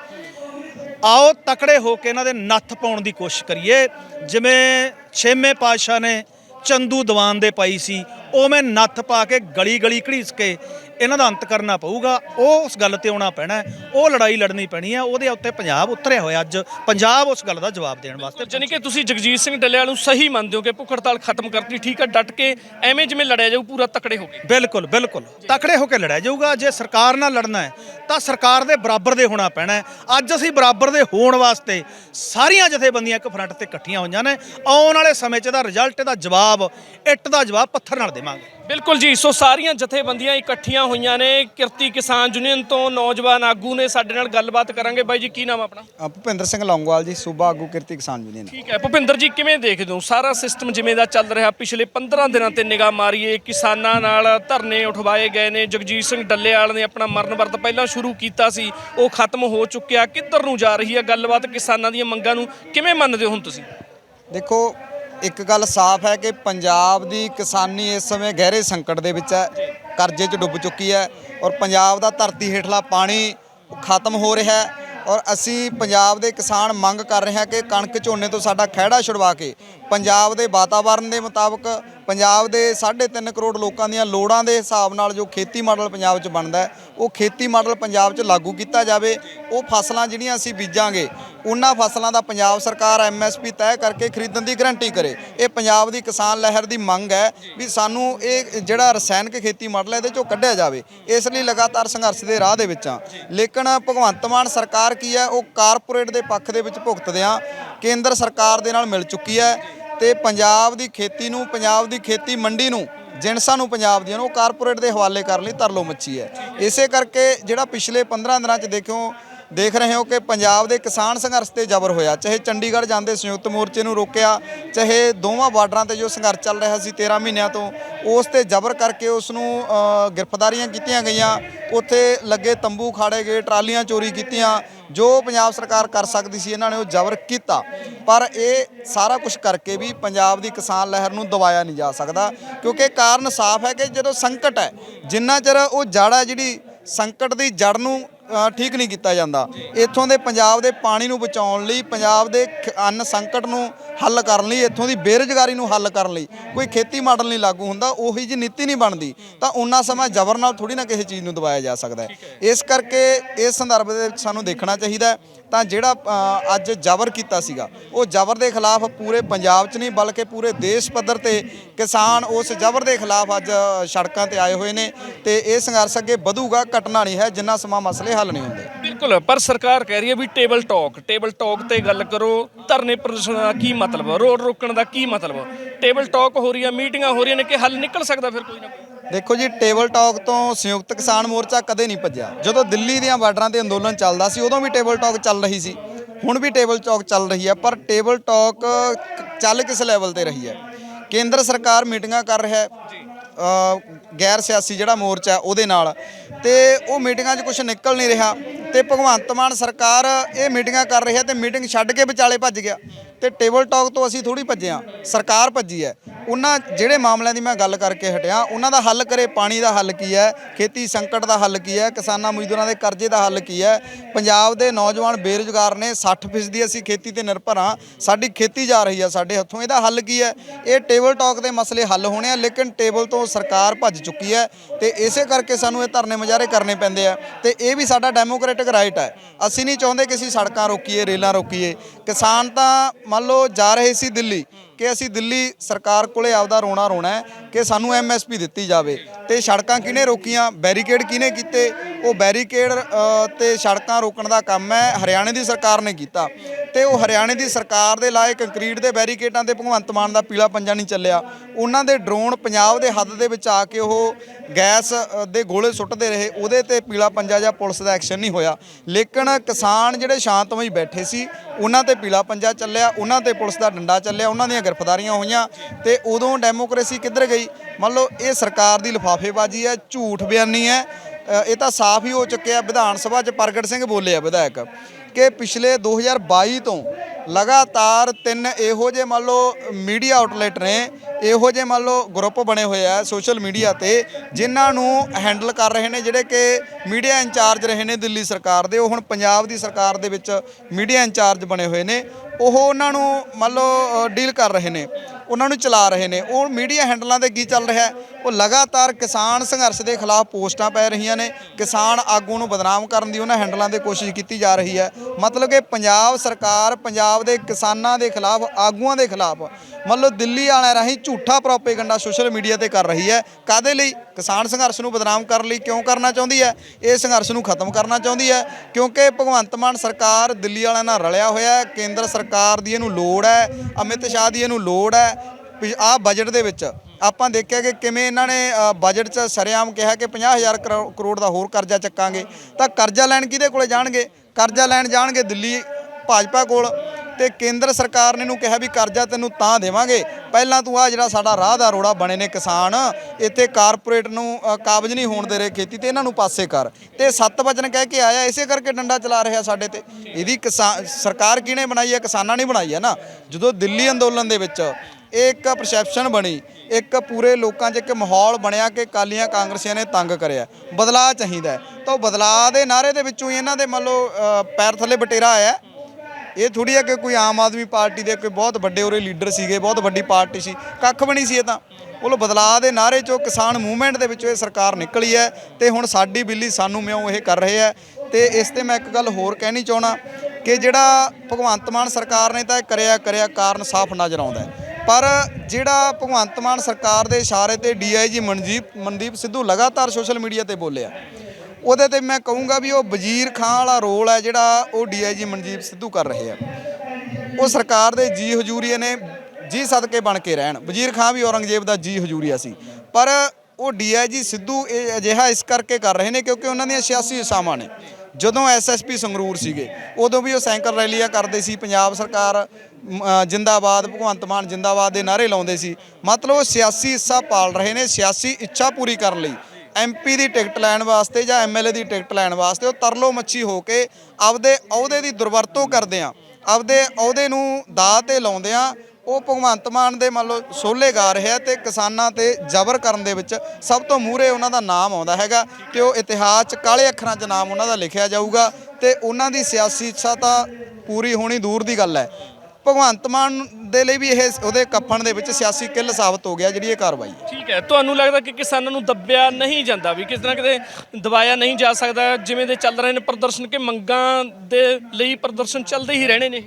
ਆਓ ਤਕੜੇ ਹੋ ਕੇ ਇਹਨਾਂ ਦੇ ਨੱਥ ਪਾਉਣ ਦੀ ਕੋਸ਼ਿਸ਼ ਕਰੀਏ। ਜਿਵੇਂ ਛੇਵੇਂ ਪਾਤਸ਼ਾਹ ਨੇ ਚੰਦੂ ਦੀਵਾਨ ਦੇ ਪਾਈ ਸੀ ਉਹ ਮੈਂ ਨੱਥ ਪਾ ਕੇ ਗਲੀ ਗਲੀ ਘੜੀਸ ਕੇ ਇਹਨਾਂ ਦਾ ਅੰਤ ਕਰਨਾ ਪਊਗਾ ਉਹ ਉਸ ਗੱਲ ਤੇ ਆਉਣਾ ਪੈਣਾ ਹੈ। ਉਹ ਲੜਾਈ ਲੜਨੀ ਪੈਣੀ ਹੈ ਉਹਦੇ ਉੱਤੇ ਪੰਜਾਬ ਉਤਰਿਆ ਹੋਇਆ ਅੱਜ ਪੰਜਾਬ ਉਸ ਗੱਲ ਦਾ ਜਵਾਬ ਦੇਣ ਵਾਸਤੇ ਜਾਨੀ ਕਿ ਤੁਸੀਂ ਜਗਜੀਤ ਸਿੰਘ ਡੱਲੇਵਾਲ ਨੂੰ ਸਹੀ ਮੰਨਦੇ ਹੋ ਕਿ ਭੁੱਖ ਹੜਤਾਲ ਖਤਮ ਕਰਤੀ ਠੀਕ ਹੈ ਡਟ ਕੇ ਐਵੇਂ ਜਿਵੇਂ ਲੜਿਆ ਜਾਊ ਪੂਰਾ ਤਕੜੇ ਹੋ ਕੇ ਬਿਲਕੁਲ ਬਿਲਕੁਲ ਤਕੜੇ ਹੋ ਕੇ ਲੜਿਆ ਜਾਊਗਾ ਜੇ ਸਰਕਾਰ ਨਾਲ ਲੜਨਾ ਹੈ ਤਾਂ ਸਰਕਾਰ ਦੇ ਬਰਾਬਰ ਦੇ ਹੋਣਾ ਪੈਣਾ ਹੈ ਅੱਜ ਅਸੀਂ ਬਰਾਬਰ ਦੇ ਹੋਣ ਵਾਸਤੇ ਸਾਰੀਆਂ ਜਥੇਬੰਦੀਆਂ ਇੱਕ ਫਰੰਟ ਤੇ ਇਕੱਠੀਆਂ ਹੋਈਆਂ ਨੇ ਆਉਣ ਵਾਲੇ ਸਮੇਂ 'ਚ ਦਾ ਰਿਜ਼ਲਟ ਦਾ ਜਵਾਬ ਇੱਟ ਦਾ ਜਵਾਬ ਪੱਥਰ ਨਾਲ ਦੇਵਾਂਗੇ ਬਿਲਕੁਲ ਜੀ ਸੋ ਸਾਰੀਆਂ ਜਥੇਬੰਦੀਆਂ ਇਕੱਠੀਆਂ ਹੋਈਆਂ ਨੇ। ਕਿਰਤੀ ਕਿਸਾਨ ਯੂਨੀਅਨ ਤੋਂ ਨੌਜਵਾਨ ਆਗੂ ਨੇ ਸਾਡੇ ਨਾਲ ਗੱਲਬਾਤ ਕਰਾਂਗੇ। ਬਾਈ ਜੀ ਕੀ ਨਾਮ ਆਪਣਾ? ਅ, ਭੁਪਿੰਦਰ ਸਿੰਘ ਲੌਂਗੋਵਾਲ ਜੀ ਸੂਬਾ ਆਗੂ ਕਿਰਤੀ ਕਿਸਾਨ ਯੂਨੀਅਨ। ਠੀਕ ਹੈ। ਭੁਪਿੰਦਰ ਜੀ ਕਿਵੇਂ ਦੇਖਦੇ ਹੋ? ਸਾਰਾ ਸਿਸਟਮ ਜਿਵੇਂ ਦਾ ਚੱਲ ਰਿਹਾ ਪਿਛਲੇ 15 ਦਿਨਾਂ ਤੇ ਨਿਗਾਹ ਮਾਰੀਏ ਕਿਸਾਨਾਂ ਨਾਲ ਧਰਨੇ ਉਠਵਾਏ ਗਏ ਨੇ। ਜਗਜੀਤ ਸਿੰਘ ਡੱਲੇਵਾਲ ਨੇ ਆਪਣਾ ਮਰਨ ਵਰਤ ਪਹਿਲਾਂ ਸ਼ੁਰੂ ਕੀਤਾ ਸੀ। ਉਹ ਖਤਮ ਹੋ ਚੁੱਕਿਆ। ਕਿੱਧਰ ਨੂੰ ਜਾ ਰਹੀ ਹੈ ਗੱਲਬਾਤ ਕਿਸਾਨਾਂ ਦੀਆਂ ਮੰਗਾਂ ਨੂੰ? ਕਿਵੇਂ ਮੰਨਦੇ ਹੋ ਹੁਣ ਤੁਸੀਂ? ਦੇਖੋ ਇੱਕ ਗੱਲ ਸਾਫ਼ ਹੈ ਕਿ ਪੰਜਾਬ ਦੀ ਕਿਸਾਨੀ ਇਸ ਸਮੇਂ ਗਹਿਰੇ ਸੰਕਟ ਦੇ ਵਿੱਚ ਹੈ। ਕਰਜ਼ੇ 'ਚ ਡੁੱਬ ਚੁੱਕੀ ਹੈ ਔਰ ਪੰਜਾਬ ਦਾ ਧਰਤੀ ਹੇਠਲਾ ਪਾਣੀ ਖਤਮ ਹੋ ਰਿਹਾ ਹੈ ਔਰ ਅਸੀਂ ਪੰਜਾਬ ਦੇ ਕਿਸਾਨ ਮੰਗ ਕਰ ਰਹੇ ਹਾਂ ਕਿ ਕਣਕ ਝੋਨੇ ਤੋਂ ਸਾਡਾ ਖਹਿੜਾ ਛੁਡਵਾ ਕੇ ਪੰਜਾਬ ਦੇ ਵਾਤਾਵਰਣ ਦੇ ਮੁਤਾਬਕ ਪੰਜਾਬ ਦੇ 3.5 ਕਰੋੜ ਲੋਕਾਂ ਦੀਆਂ ਲੋੜਾਂ ਦੇ ਹਿਸਾਬ ਨਾਲ ਜੋ ਖੇਤੀ ਮਾਡਲ ਪੰਜਾਬ 'ਚ ਬਣਦਾ ਉਹ ਖੇਤੀ ਮਾਡਲ ਪੰਜਾਬ 'ਚ ਲਾਗੂ ਕੀਤਾ ਜਾਵੇ। ਉਹ ਫਸਲਾਂ ਜਿਹੜੀਆਂ ਅਸੀਂ ਬੀਜਾਂਗੇ, ਉਹਨਾਂ ਫਸਲਾਂ ਦਾ ਪੰਜਾਬ ਸਰਕਾਰ ਐਮਐਸਪੀ ਤੈਅ ਕਰਕੇ ਖਰੀਦਣ ਦੀ ਗਰੰਟੀ ਕਰੇ। ਇਹ ਪੰਜਾਬ ਦੀ ਕਿਸਾਨ ਲਹਿਰ ਦੀ ਮੰਗ ਹੈ ਵੀ ਸਾਨੂੰ ਇਹ ਜਿਹੜਾ ਰਸਾਇਣਕ ਖੇਤੀ ਮਾਡਲ ਹੈ, ਇਹਦੇ ਚੋਂ ਕੱਢਿਆ ਜਾਵੇ। ਇਸ ਲਈ ਲਗਾਤਾਰ ਸੰਘਰਸ਼ ਦੇ ਰਾਹ ਦੇ ਵਿੱਚ ਆ ਲੇਕਿਨ ਭਗਵੰਤ ਮਾਨ ਸਰਕਾਰ ਕੀ ਹੈ, ਉਹ ਕਾਰਪੋਰੇਟ ਦੇ ਪੱਖ ਦੇ ਵਿੱਚ ਭੁਗਤਦਿਆਂ ਕੇਂਦਰ ਸਰਕਾਰ ਦੇ ਨਾਲ ਮਿਲ ਚੁੱਕੀ ਹੈ। ਤੇ ਪੰਜਾਬ ਦੀ ਖੇਤੀ ਨੂੰ, ਪੰਜਾਬ ਦੀ ਖੇਤੀ ਮੰਡੀ ਨੂੰ, ਜਿਣਸਾਂ ਨੂੰ ਪੰਜਾਬ ਦੀਆਂ ਨੂੰ ਉਹ ਕਾਰਪੋਰੇਟ ਦੇ ਹਵਾਲੇ ਕਰਨ ਲਈ ਤਰਲੋ ਮੱਛੀ ਹੈ। ਇਸੇ ਕਰਕੇ ਜਿਹੜਾ ਪਿਛਲੇ 15 ਦਿਨਾਂ 'ਚ ਦੇਖਿਓ ਦੇਖ ਰਹੇ ਹੋ ਕਿ ਪੰਜਾਬ ਦੇ ਕਿਸਾਨ ਸੰਘਰਸ਼ ਤੇ ਜ਼ਬਰ ਹੋਇਆ। ਚਾਹੇ ਚੰਡੀਗੜ੍ਹ ਜਾਂਦੇ ਸੰਯੁਕਤ ਮੋਰਚੇ ਨੂੰ ਰੋਕਿਆ, ਚਾਹੇ ਦੋਵਾਂ ਬਾਰਡਰਾਂ ਤੇ ਜੋ ਸੰਘਰਸ਼ ਚੱਲ ਰਿਹਾ ਸੀ 13 ਮਹੀਨਿਆਂ ਤੋਂ, ਉਸ ਤੇ ਜ਼ਬਰ ਕਰਕੇ ਉਸ ਨੂੰ ਗ੍ਰਿਫਤਾਰੀਆਂ ਕੀਤੀਆਂ ਗਈਆਂ। ਉੱਥੇ ਲੱਗੇ ਤੰਬੂ ਖਾੜੇ ਗਏ, ਟਰਾਲੀਆਂ ਚੋਰੀ ਕੀਤੀਆਂ। ਜੋ ਪੰਜਾਬ ਸਰਕਾਰ ਕਰ ਸਕਦੀ ਸੀ, ਇਹਨਾਂ ਨੇ ਉਹ ਜ਼ਬਰ ਕੀਤਾ। ਪਰ ਇਹ ਸਾਰਾ ਕੁਝ ਕਰਕੇ ਵੀ ਪੰਜਾਬ ਦੀ ਕਿਸਾਨ ਲਹਿਰ ਨੂੰ ਦਬਾਇਆ ਨਹੀਂ ਜਾ ਸਕਦਾ, ਕਿਉਂਕਿ ਕਾਰਨ ਸਾਫ਼ ਹੈ ਕਿ ਜਦੋਂ ਸੰਕਟ ਹੈ, ਜਿੰਨਾ ਚਿਰ ਉਹ ਜੜ ਹੈ ਜਿਹੜੀ ਸੰਕਟ ਦੀ ਜੜ ਨੂੰ ਠੀਕ ਨਹੀਂ ਕੀਤਾ ਜਾਂਦਾ। ਇੱਥੋਂ ਦੇ ਪੰਜਾਬ ਦੇ ਪਾਣੀ ਨੂੰ ਬਚਾਉਣ ਲਈ ਪੰਜਾਬ ਦੇ ਅੰਨ ਸੰਕਟ ਨੂੰ ਹੱਲ ਕਰਨ ਲਈ ਇੱਥੋਂ ਦੀ ਬੇਰੁਜ਼ਗਾਰੀ ਨੂੰ ਹੱਲ ਕਰਨ ਲਈ ਕੋਈ ਖੇਤੀ ਮਾਡਲ ਨਹੀਂ ਲਾਗੂ ਹੁੰਦਾ ਉਹੀ ਜੀ ਨੀਤੀ ਨਹੀਂ ਬਣਦੀ। ਤਾਂ ਉਹਨਾਂ ਸਮਾਂ ਜ਼ਬਰ ਨਾਲ ਥੋੜੀ ਨਾ ਕਿਸੇ ਚੀਜ਼ ਨੂੰ ਦਬਾਇਆ ਜਾ ਸਕਦਾ ਇਸ ਕਰਕੇ ਇਸ ਸੰਦਰਭ ਦੇ ਵਿੱਚ ਸਾਨੂੰ ਦੇਖਣਾ ਚਾਹੀਦਾ ਤਾਂ ਜਿਹੜਾ ਅੱਜ ਜ਼ਬਰ ਕੀਤਾ ਸੀਗਾ ਉਹ ਜ਼ਬਰ ਦੇ ਖਿਲਾਫ ਪੂਰੇ ਪੰਜਾਬ 'ਚ ਨਹੀਂ ਬਲਕਿ ਪੂਰੇ ਦੇਸ਼ ਪੱਧਰ ਤੇ ਕਿਸਾਨ ਉਸ ਜ਼ਬਰ ਦੇ ਖਿਲਾਫ ਅੱਜ ਸੜਕਾਂ ਤੇ ਆਏ ਹੋਏ ਨੇ ਤੇ ਇਹ ਸੰਘਰਸ਼ ਅੱਗੇ ਵਧੂਗਾ ਘਟਨਾ ਨਹੀਂ ਹੈ ਜਿੰਨਾ ਸਮਾਂ ਮਸਲੇ ਹੱਲ ਨਹੀਂ ਹੁੰਦੇ। ਬਿਲਕੁਲ ਪਰ ਸਰਕਾਰ ਕਹਿ ਰਹੀ ਹੈ ਵੀ ਟੇਬਲ ਟਾਕ ਟੇਬਲ ਟਾਕ ਤੇ ਗੱਲ ਕਰੋ ਧਰਨੇ ਪ੍ਰਦਰਸ਼ਨ ਦਾ ਕੀ ਮਤਲਬ ਰੋਡ ਰੋਕਣ ਦਾ ਕੀ ਮਤਲਬ? ਟੇਬਲ ਟਾਕ ਹੋ ਰਹੀ ਹੈ ਮੀਟਿੰਗਾਂ ਹੋ ਰਹੀਆਂ ਨੇ ਕਿ ਹੱਲ ਨਿਕਲ ਸਕਦਾ ਫਿਰ ਕੋਈ ਨਾ ਕੋਈ? ਦੇਖੋ ਜੀ ਟੇਬਲ ਟਾਕ ਤੋਂ ਸੰਯੁਕਤ ਕਿਸਾਨ ਮੋਰਚਾ ਕਦੇ ਨਹੀਂ ਭੱਜਿਆ। ਜਦੋਂ ਦਿੱਲੀ ਦੀਆਂ ਬਾਰਡਰਾਂ ਤੇ ਅੰਦੋਲਨ ਚੱਲਦਾ ਸੀ ਉਦੋਂ ਵੀ ਟੇਬਲ ਟਾਕ ਚੱਲ ਰਹੀ ਸੀ। ਹੁਣ ਵੀ ਟੇਬਲ ਟਾਕ ਚੱਲ ਰਹੀ ਹੈ ਪਰ ਟੇਬਲ ਟਾਕ ਚੱਲ ਕਿਸ ਲੈਵਲ ਤੇ ਰਹੀ ਹੈ? ਕੇਂਦਰ ਸਰਕਾਰ ਮੀਟਿੰਗਾਂ ਕਰ ਰਿਹਾ ਹੈ। ਗੈਰ ਸਿਆਸੀ ਜਿਹੜਾ ਮੋਰਚਾ ਉਹਦੇ ਨਾਲ। ਤੇ ਉਹ ਮੀਟਿੰਗਾਂ 'ਚ ਕੁਝ ਨਿਕਲ ਨਹੀਂ ਰਿਹਾ ਤੇ ਭਗਵੰਤ ਮਾਨ ਸਰਕਾਰ ਇਹ ਮੀਟਿੰਗਾਂ ਕਰ ਰਹੀ ਹੈ ਤੇ ਮੀਟਿੰਗ ਛੱਡ ਕੇ ਵਿਚਾਲੇ ਭੱਜ ਗਿਆ। ਤੇ ਟੇਬਲ ਟਾਕ ਤੋਂ ਅਸੀਂ ਥੋੜੀ ਭੱਜੇ ਹਾਂ ਸਰਕਾਰ ਭੱਜੀ ਹੈ। ਉਹਨਾਂ ਜਿਹੜੇ ਮਾਮਲਿਆਂ ਦੀ ਮੈਂ ਗੱਲ ਕਰਕੇ ਹਟਿਆ, ਉਹਨਾਂ ਦਾ ਹੱਲ ਕਰੇ, ਪਾਣੀ ਦਾ ਹੱਲ ਕੀ ਹੈ, ਖੇਤੀ ਸੰਕਟ ਦਾ ਹੱਲ ਕੀ ਹੈ, ਕਿਸਾਨਾਂ ਮਜ਼ਦੂਰਾਂ ਦੇ ਕਰਜ਼ੇ ਦਾ ਹੱਲ ਕੀ ਹੈ। ਪੰਜਾਬ ਦੇ ਨੌਜਵਾਨ ਬੇਰੁਜ਼ਗਾਰ ਨੇ 60% ਦੀ ਅਸੀਂ ਖੇਤੀ ਤੇ ਨਿਰਭਰ ਹਾਂ, ਸਾਡੀ ਖੇਤੀ ਜਾ ਰਹੀ ਆ ਸਾਡੇ ਹੱਥੋਂ, ਇਹਦਾ ਹੱਲ ਕੀ ਹੈ? ਇਹ ਟੇਬਲ ਟਾਕ ਦੇ ਮਸਲੇ ਹੱਲ ਹੋਣੇ ਆ, ਲੇਕਿਨ ਟੇਬਲ ਤੋਂ ਸਰਕਾਰ ਭੱਜ ਚੁੱਕੀ ਹੈ ਤੇ ਇਸੇ ਕਰਕੇ ਸਾਨੂੰ ਇਹ ਧਰਨੇ ਮੁਜ਼ਾਹਰੇ ਕਰਨੇ ਪੈਂਦੇ ਆ ਤੇ ਇਹ ਵੀ ਸਾਡਾ ਡੈਮੋਕ੍ਰੈਟਿਕ ਰਾਈਟ ਹੈ। ਅਸੀਂ ਨਹੀਂ ਚਾਹੁੰਦੇ ਕਿ ਅਸੀਂ ਸੜਕਾਂ ਰੋਕੀਏ, ਰੇਲਾਂ ਰੋਕੀਏ। ਕਿਸਾਨ ਤਾਂ ਮੰਨ ਲਓ ਜਾ ਰਹੇ ਸੀ ਦਿੱਲੀ ਕਿ ਅਸੀਂ ਦਿੱਲੀ ਸਰਕਾਰ ਕੋਲੇ ਆਪਦਾ ਰੋਣਾ ਰੋਣਾ ਹੈ ਕਿ ਸਾਨੂੰ ਐਮਐਸਪੀ ਦਿੱਤੀ ਜਾਵੇ। ਤੇ ਸੜਕਾਂ ਕਿਹਨੇ ਰੋਕੀਆਂ? ਬੈਰੀਕੇਡ ਕਿਹਨੇ ਕੀਤੇ? ਉਹ ਬੈਰੀਕੇਡ ਤੇ ਸੜਕਾਂ ਰੋਕਣ ਦਾ ਕੰਮ ਹੈ, ਹਰਿਆਣੇ ਦੀ ਸਰਕਾਰ ਨੇ ਕੀਤਾ। ਤੇ ਉਹ ਹਰਿਆਣੇ ਦੀ ਸਰਕਾਰ ਦੇ ਲਾਏ ਕੰਕਰੀਟ ਦੇ ਬੈਰੀਕੇਡਾਂ ਤੇ ਭਗਵੰਤ ਮਾਨ ਦਾ ਪੀਲਾ ਪੰਜਾ ਨਹੀਂ ਚੱਲਿਆ। ਉਹਨਾਂ ਦੇ ਡਰੋਨ ਪੰਜਾਬ ਦੇ ਹੱਦ ਦੇ ਵਿੱਚ ਆ ਕੇ ਉਹ ਗੈਸ ਦੇ ਗੋਲੇ ਸੁੱਟਦੇ ਰਹੇ। ਉਹਦੇ ਤੇ ਪੀਲਾ ਪੰਜਾ ਜਾਂ ਪੁਲਿਸ ਦਾ ਐਕਸ਼ਨ ਨਹੀਂ ਹੋਇਆ। ਲੇਕਿਨ ਕਿਸਾਨ ਜਿਹੜੇ ਸ਼ਾਂਤਮਈ ਬੈਠੇ ਸੀ, ਉਹਨਾਂ ਤੇ ਪੀਲਾ ਪੰਜਾ ਚੱਲਿਆ, ਉਹਨਾਂ ਤੇ ਪੁਲਿਸ ਦਾ ਡੰਡਾ ਚੱਲਿਆ, ਉਹਨਾਂ ਦੀਆਂ ਗ੍ਰਿਫਤਾਰੀਆਂ ਹੋਈਆਂ ਤੇ ਉਦੋਂ ਡੈਮੋਕ੍ਰੇਸੀ ਕਿੱਧਰ ਗਈ? ਮੰਨ ਲਓ ਇਹ ਸਰਕਾਰ ਦੀ ਲਿਫਾਫੇਬਾਜ਼ੀ ਹੈ, ਝੂਠ ਬਿਆਨੀ ਹੈ। ਇਹ ਤਾਂ ਸਾਫ਼ ਹੀ ਹੋ ਚੁੱਕਿਆ, ਵਿਧਾਨ ਸਭਾ 'ਚ ਪ੍ਰਗਟ ਸਿੰਘ ਬੋਲੇ ਆ ਵਿਧਾਇਕ। ਕਿ ਪਿਛਲੇ 2022 ਤੋਂ ਲਗਾਤਾਰ ਤਿੰਨ ਇਹੋ ਜਿਹੇ ਮੰਨ ਲਓ ਮੀਡੀਆ ਆਊਟਲੈਟ ਨੇ, ਇਹੋ ਜਿਹੇ ਮੰਨ ਲਓ ਗਰੁੱਪ ਬਣੇ ਹੋਏ ਆ ਸੋਸ਼ਲ ਮੀਡੀਆ ਤੇ, ਜਿਨ੍ਹਾਂ ਨੂੰ ਹੈਂਡਲ ਕਰ ਰਹੇ ਨੇ ਜਿਹੜੇ ਕਿ ਮੀਡੀਆ ਇੰਚਾਰਜ ਰਹੇ ਨੇ ਦਿੱਲੀ ਸਰਕਾਰ ਦੇ, ਉਹ ਹੁਣ ਪੰਜਾਬ ਦੀ ਸਰਕਾਰ ਦੇ ਵਿੱਚ ਮੀਡੀਆ ਇੰਚਾਰਜ ਬਣੇ ਹੋਏ ਨੇ, ਉਹ ਉਹਨਾਂ ਨੂੰ ਮੰਨ ਲਓ ਡੀਲ ਕਰ ਰਹੇ ਨੇ। ਉਹਨਾਂ ਨੂੰ ਚਲਾ ਰਹੇ ਨੇ। ਉਹ ਮੀਡੀਆ ਹੈਂਡਲਾਂ ਤੇ ਕੀ ਚੱਲ ਰਿਹਾ ਉਹ ਲਗਾਤਾਰ ਕਿਸਾਨ ਸੰਘਰਸ਼ ਦੇ ਖਿਲਾਫ ਪੋਸਟਾਂ ਪੈ ਰਹੀਆਂ ਨੇ। ਕਿਸਾਨ ਆਗੂ ਨੂੰ ਬਦਨਾਮ ਕਰਨ ਦੀ ਉਹਨਾਂ ਹੈਂਡਲਾਂ ਤੇ ਕੋਸ਼ਿਸ਼ ਕੀਤੀ ਜਾ ਰਹੀ ਹੈ। ਮਤਲਬ ਕਿ ਪੰਜਾਬ ਸਰਕਾਰ ਪੰਜਾਬ ਦੇ ਕਿਸਾਨਾਂ ਦੇ ਖਿਲਾਫ, ਆਗੂਆਂ ਦੇ ਖਿਲਾਫ, ਮਤਲਬ ਦਿੱਲੀ ਵਾਲਿਆਂ ਰਾਹੀਂ ਝੂਠਾ ਪ੍ਰੋਪੇਗੈਂਡਾ ਸੋਸ਼ਲ ਮੀਡੀਆ ਤੇ ਕਰ ਰਹੀ ਹੈ। ਕਾਦੇ ਲਈ? ਕਿਸਾਨ ਸੰਘਰਸ਼ ਨੂੰ ਬਦਨਾਮ ਕਰਨ ਲਈ ਕਿਉਂ ਕਰਨਾ ਚਾਹੁੰਦੀ ਹੈ? ਇਹ ਸੰਘਰਸ਼ ਨੂੰ ਖਤਮ ਕਰਨਾ ਚਾਹੁੰਦੀ ਹੈ। ਕਿਉਂਕਿ ਭਗਵੰਤ ਮਾਨ ਸਰਕਾਰ ਦਿੱਲੀ ਵਾਲਿਆਂ ਨਾਲ ਰਲਿਆ ਹੋਇਆ ਹੈ। ਕੇਂਦਰ ਸਰਕਾਰ ਦੀ ਇਹਨੂੰ ਲੋੜ ਹੈ। ਅਮਿਤ ਸ਼ਾਹ ਦੀ ਇਹਨੂੰ ਲੋੜ ਹੈ। ਆ ਬਜਟ ਦੇ ਵਿੱਚ ਆਪਾਂ ਦੇਖਿਆ ਕਿ ਕਿਵੇਂ ਇਹਨਾਂ ਨੇ ਬਜਟ 'ਚ ਸਰਿਆਮ ਕਿਹਾ ਕਿ 50000 ਕਰੋ- ਕਰੋੜ ਦਾ ਹੋਰ ਕਰਜ਼ਾ ਚੱਕਾਂਗੇ। ਤਾਂ ਕਰਜ਼ਾ ਲੈਣ ਕਿਹਦੇ ਕੋਲੇ ਜਾਣਗੇ? ਕਰਜ਼ਾ ਲੈਣ ਜਾਣਗੇ ਦਿੱਲੀ ਭਾਜਪਾ ਕੋਲ ਤੇ ਕੇਂਦਰ ਸਰਕਾਰ ਨੇ ਇਹਨੂੰ ਕਿਹਾ ਵੀ ਕਰਜ਼ਾ ਤੈਨੂੰ ਤਾਂ ਦੇਵਾਂਗੇ। ਪਹਿਲਾਂ ਤੂੰ ਆ ਜਿਹੜਾ ਸਾਡਾ ਰਾਹ ਦਾ ਰੋੜਾ ਬਣੇ ਨੇ ਕਿਸਾਨ, ਇੱਥੇ ਕਾਰਪੋਰੇਟ ਨੂੰ ਕਾਬਜ਼ ਨਹੀਂ ਹੋਣ ਦੇ ਰਹੇ ਖੇਤੀ ਤੇ ਇਹਨਾਂ ਨੂੰ ਪਾਸੇ ਕਰ। ਤੇ ਸੱਤ ਵਚਨ ਕਹਿ ਕੇ ਆਇਆ, ਇਸੇ ਕਰਕੇ ਡੰਡਾ ਚਲਾ ਰਿਹਾ ਸਾਡੇ ਤੇ। ਇਹਦੀ ਕਿਸਾਨ ਸਰਕਾਰ ਕਿਹਨੇ ਬਣਾਈ ਹੈ ਕਿਸਾਨਾਂ ਨੇ ਬਣਾਈ ਹੈ ਨਾ। ਜਦੋਂ ਦਿੱਲੀ ਅੰਦੋਲਨ ਦੇ ਵਿੱਚ ਇਹ ਇੱਕ ਪਰਸੈਪਸ਼ਨ ਬਣੀ, ਇੱਕ ਪੂਰੇ ਲੋਕਾਂ 'ਚ ਇੱਕ ਮਾਹੌਲ ਬਣਿਆ ਕਿ ਕਾਲੀਆਂ ਕਾਂਗਰਸੀਆਂ ਨੇ ਤੰਗ ਕਰਿਆ। ਬਦਲਾਅ ਚਾਹੀਦਾ ਤਾਂ ਉਹ ਬਦਲਾਅ ਦੇ ਨਾਰੇ ਦੇ ਵਿੱਚੋਂ ਹੀ ਇਹਨਾਂ ਦੇ ਮੰਨ ਲਓ ਪੈਰ ਥੱਲੇ ਬਟੇਰਾ ਆਇਆ। ਇਹ ਥੋੜੀ ਹੈ ਕਿ ਕੋਈ ਆਮ ਆਦਮੀ ਪਾਰਟੀ ਦੇ ਕੋਈ ਬਹੁਤ ਵੱਡੇ ਉਰੇ ਲੀਡਰ ਸੀਗੇ, ਬਹੁਤ ਵੱਡੀ ਪਾਰਟੀ ਸੀ, ਕੱਖ ਵੀ ਨਹੀਂ ਸੀ ਇਹ ਤਾਂ। ਉਹ ਬਦਲਾਅ ਦੇ ਨਾਰੇ 'ਚੋਂ ਕਿਸਾਨ ਮੂਵਮੈਂਟ ਦੇ ਵਿੱਚੋਂ ਇਹ ਸਰਕਾਰ ਨਿਕਲੀ ਹੈ ਤੇ ਹੁਣ ਸਾਡੀ ਬਿੱਲੀ ਸਾਨੂੰ ਮਿਉਂ ਇਹ ਕਰ ਰਹੇ ਹੈ। ਤੇ ਇਸ ਤੇ ਮੈਂ ਇੱਕ ਗੱਲ ਹੋਰ ਕਹਿਣੀ ਚਾਹਣਾ ਕਿ ਜਿਹੜਾ ਭਗਵੰਤ ਮਾਨ ਸਰਕਾਰ ਨੇ ਤਾਂ ਇਹ ਕਰਿਆ ਕਰਿਆ ਕਾਰਨ ਸਾਫ਼ ਨਜ਼ਰ ਆਉਂਦਾ ਹੈ। ਪਰ ਜਿਹੜਾ ਭਗਵੰਤ ਮਾਨ ਸਰਕਾਰ ਦੇ ਇਸ਼ਾਰੇ ਤੇ ਡੀਆਈਜੀ ਮਨਜੀਤ ਮਨਦੀਪ ਸਿੱਧੂ ਲਗਾਤਾਰ ਸੋਸ਼ਲ ਮੀਡੀਆ ਤੇ ਬੋਲਿਆ। ਉਹਦੇ ਤੇ ਮੈਂ ਕਹੂੰਗਾ ਵੀ ਉਹ ਵਜ਼ੀਰ ਖਾਂ ਵਾਲਾ ਰੋਲ ਹੈ ਜਿਹੜਾ ਉਹ ਡੀਆਈਜੀ ਮਨਜੀਤ ਸਿੱਧੂ ਕਰ ਰਹੇ ਆ। ਉਹ ਸਰਕਾਰ ਦੇ ਜੀ ਹਜੂਰੀਏ ਨੇ ਜੀ ਸਦਕੇ ਬਣ ਕੇ ਰਹਿਣ। ਵਜ਼ੀਰ ਖਾਂ ਵੀ ਔਰੰਗਜ਼ੇਬ ਦਾ ਜੀ ਹਜੂਰੀਆ ਸੀ। ਪਰ ਉਹ ਡੀਆਈਜੀ ਸਿੱਧੂ ਇਹ ਅਜਿਹਾ ਇਸ ਕਰਕੇ ਕਰ ਰਹੇ ਨੇ ਕਿਉਂਕਿ ਉਹਨਾਂ ਦੀਆਂ ਸਿਆਸੀ ਇਸਾਮਾਂ ਨੇ। ਜਦੋਂ ਐਸਐਸਪੀ ਸੰਗਰੂਰ ਸੀਗੇ, ਉਦੋਂ ਵੀ ਉਹ ਸਾਈਕਲ ਰੈਲੀਆਂ ਕਰਦੇ ਸੀ, ਪੰਜਾਬ ਸਰਕਾਰ ਜਿੰਦਾਬਾਦ, ਭਗਵੰਤ ਮਾਨ ਜਿੰਦਾਬਾਦ ਦੇ ਨਾਅਰੇ ਲਾਉਂਦੇ ਸੀ। ਮਤਲਬ ਉਹ ਸਿਆਸੀ ਹਿੱਸਾ ਪਾਲ ਰਹੇ ਨੇ, ਸਿਆਸੀ ਇੱਛਾ ਪੂਰੀ ਕਰਨ ਲਈ। ਐਮਪੀ ਦੀ ਟਿਕਟ ਲੈਣ ਵਾਸਤੇ ਜਾਂ ਐਮਐਲਏ ਦੀ ਟਿਕਟ ਲੈਣ ਵਾਸਤੇ ਉਹ ਤਰਲੋ ਮੱਛੀ ਹੋ ਕੇ ਆਪਦੇ ਅਹੁਦੇ ਦੀ ਦੁਰਵਰਤੋਂ ਕਰਦੇ ਆ। ਆਪਦੇ ਅਹੁਦੇ ਨੂੰ ਦਾਅ ਤੇ ਲਾਉਂਦੇ ਆ। ਉਹ ਭਗਵੰਤ ਮਾਨ ਦੇ ਮੰਨ ਲਓ ਸੋਲੇ ਗਾ ਰਿਹਾ ਤੇ ਕਿਸਾਨਾਂ ਤੇ ਜ਼ਬਰ ਕਰਨ ਦੇ ਵਿੱਚ ਸਭ ਤੋਂ ਮੂਹਰੇ ਉਹਨਾਂ ਦਾ ਨਾਮ ਆਉਂਦਾ ਹੈਗਾ ਤੇ ਉਹ ਇਤਿਹਾਸ 'ਚ ਕਾਲੇ ਅੱਖਰਾਂ 'ਚ ਨਾਮ ਉਹਨਾਂ ਦਾ ਲਿਖਿਆ ਜਾਊਗਾ ਤੇ ਉਹਨਾਂ ਦੀ ਸਿਆਸੀ ਇੱਛਾ ਤਾਂ ਪੂਰੀ ਹੋਣੀ ਦੂਰ ਦੀ ਗੱਲ ਹੈ। ਭਗਵੰਤ ਮਾਨ ਦੇ ਲਈ ਵੀ ਇਹ ਉਹਦੇ ਕੱਫਣ ਦੇ ਵਿੱਚ ਸਿਆਸੀ ਕਿੱਲ ਸਾਬਤ ਹੋ ਗਿਆ ਜਿਹੜੀ ਇਹ ਕਾਰਵਾਈ ਹੈ ਠੀਕ ਹੈ ਤੁਹਾਨੂੰ ਲੱਗਦਾ ਕਿ ਕਿਸਾਨਾਂ ਨੂੰ ਦੱਬਿਆ ਨਹੀਂ ਜਾਂਦਾ ਵੀ ਕਿਸੇ ਨਾ ਕਿਤੇ ਦਬਾਇਆ ਨਹੀਂ ਜਾ ਸਕਦਾ ਜਿਵੇਂ ਦੇ ਚੱਲ ਰਹੇ ਨੇ ਪ੍ਰਦਰਸ਼ਨ ਕਿ ਮੰਗਾਂ ਦੇ ਲਈ ਪ੍ਰਦਰਸ਼ਨ ਚੱਲਦੇ ਹੀ ਰਹਿਣੇ ਨੇ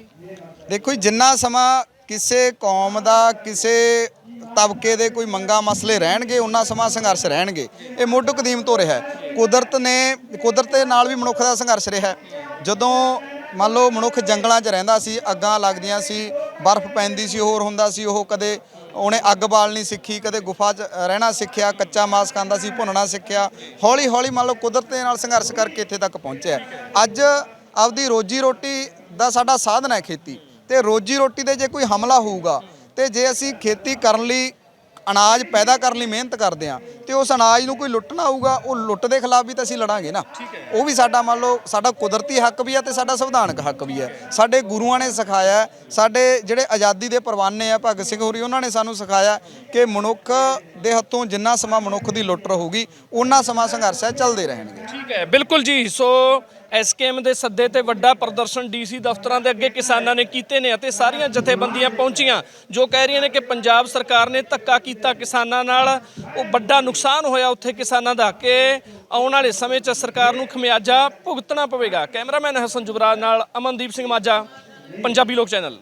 ਦੇਖੋ ਜੀ ਜਿੰਨਾ ਸਮਾਂ ਕਿਸੇ ਕੌਮ ਦਾ ਕਿਸੇ ਤਬਕੇ ਦੇ ਕੋਈ ਮੰਗਾ ਮਸਲੇ ਰਹਿਣਗੇ ਉਹਨਾਂ ਸਮਾਂ ਸੰਘਰਸ਼ ਰਹਿਣਗੇ ਇਹ ਮੁੱਢ ਕਦੀਮ ਤੋਂ ਰਿਹਾ ਹੈ। ਕੁਦਰਤ ਨੇ ਕੁਦਰਤ ਦੇ ਨਾਲ ਵੀ ਮਨੁੱਖ ਦਾ ਸੰਘਰਸ਼ ਰਿਹਾ। ਜਦੋਂ ਮੰਨ ਲਓ ਮਨੁੱਖ ਜੰਗਲਾਂ 'ਚ ਰਹਿੰਦਾ ਸੀ, ਅੱਗਾਂ ਲੱਗਦੀਆਂ ਸੀ, ਬਰਫ਼ ਪੈਂਦੀ ਸੀ, ਹੋਰ ਹੁੰਦਾ ਸੀ, ਉਹ ਕਦੇ ਉਹਨੇ ਅੱਗ ਬਾਲਣੀ ਸਿੱਖੀ, ਕਦੇ ਗੁਫਾ 'ਚ ਰਹਿਣਾ ਸਿੱਖਿਆ, ਕੱਚਾ ਮਾਸ ਖਾਂਦਾ ਸੀ, ਭੁੰਨਣਾ ਸਿੱਖਿਆ ਹੌਲੀ ਹੌਲੀ ਮੰਨ ਲਓ ਕੁਦਰਤ ਦੇ ਨਾਲ ਸੰਘਰਸ਼ ਕਰਕੇ ਇੱਥੇ ਤੱਕ ਪਹੁੰਚਿਆ ਅੱਜ ਆਪਦੀ ਰੋਜੀ ਰੋਟੀ ਦਾ ਸਾਡਾ ਸਾਧਨ ਹੈ ਖੇਤੀ ਤੇ ਰੋਜੀ ਰੋਟੀ ਦੇ ਜੇ ਕੋਈ ਹਮਲਾ ਹੋਊਗਾ ਤੇ ਜੇ ਅਸੀਂ ਖੇਤੀ ਕਰਨ ਲਈ ਅਨਾਜ ਪੈਦਾ ਕਰਨ ਲਈ ਮਿਹਨਤ ਕਰਦੇ ਆ ਤੇ ਉਸ ਅਨਾਜ ਨੂੰ ਕੋਈ ਲੁੱਟਣਾ ਆਊਗਾ ਉਹ ਲੁੱਟ ਦੇ ਖਿਲਾਫ ਵੀ ਤਾਂ ਅਸੀਂ ਲੜਾਂਗੇ ਨਾ। ਉਹ ਵੀ ਸਾਡਾ ਮੰਨ ਲਓ ਸਾਡਾ ਕੁਦਰਤੀ ਹੱਕ ਵੀ ਆ ਤੇ ਸਾਡਾ ਸੰਵਿਧਾਨਕ ਹੱਕ ਵੀ ਹੈ ਸਾਡੇ ਗੁਰੂਆਂ ਨੇ ਸਿਖਾਇਆ ਸਾਡੇ ਜਿਹੜੇ ਆਜ਼ਾਦੀ ਦੇ ਪਰਵਾਨੇ ਆ ਭਗਤ ਸਿੰਘ ਹੋਰੀ ਉਹਨਾਂ ਨੇ ਸਾਨੂੰ ਸਿਖਾਇਆ ਕਿ ਮਨੁੱਖ ਦੇ ਹੱਥੋਂ ਜਿੰਨਾ ਸਮਾਂ ਮਨੁੱਖ ਦੀ ਲੁੱਟ ਰਹੂਗੀ ਉਹਨਾਂ ਸਮਾਂ ਸੰਘਰਸ਼ ਚੱਲਦੇ ਰਹਿਣਗੇ। ਠੀਕ ਹੈ ਬਿਲਕੁਲ ਜੀ। ਸੋ ਐਸਕੇਐਮ ਦੇ ਸੱਦੇ ਤੇ ਵੱਡਾ ਪ੍ਰਦਰਸ਼ਨ ਡੀਸੀ ਦਫ਼ਤਰਾਂ ਦੇ ਅੱਗੇ ਕਿਸਾਨਾਂ ਨੇ ਕੀਤੇ ਨੇ ਅਤੇ ਸਾਰੀਆਂ ਜਥੇਬੰਦੀਆਂ ਪਹੁੰਚੀਆਂ, ਜੋ ਕਹਿ ਰਹੀਆਂ ਨੇ ਕਿ ਪੰਜਾਬ ਸਰਕਾਰ ਨੇ ਧੱਕਾ ਕੀਤਾ ਕਿਸਾਨਾਂ ਨਾਲ। ਉਹ ਵੱਡਾ ਨੁਕਸਾਨ ਹੋਇਆ ਉੱਥੇ ਕਿਸਾਨਾਂ ਦਾ ਕਿ ਆਉਣ ਵਾਲੇ ਸਮੇਂ 'ਚ ਸਰਕਾਰ ਨੂੰ ਖਮਿਆਜਾ ਭੁਗਤਣਾ ਪਵੇਗਾ। ਕੈਮਰਾਮੈਨ ਹਸਨ ਜੁਬਰਾਜ ਨਾਲ ਅਮਨਦੀਪ ਸਿੰਘ ਮਾਝਾ, ਪੰਜਾਬੀ ਲੋਕ ਚੈਨਲ।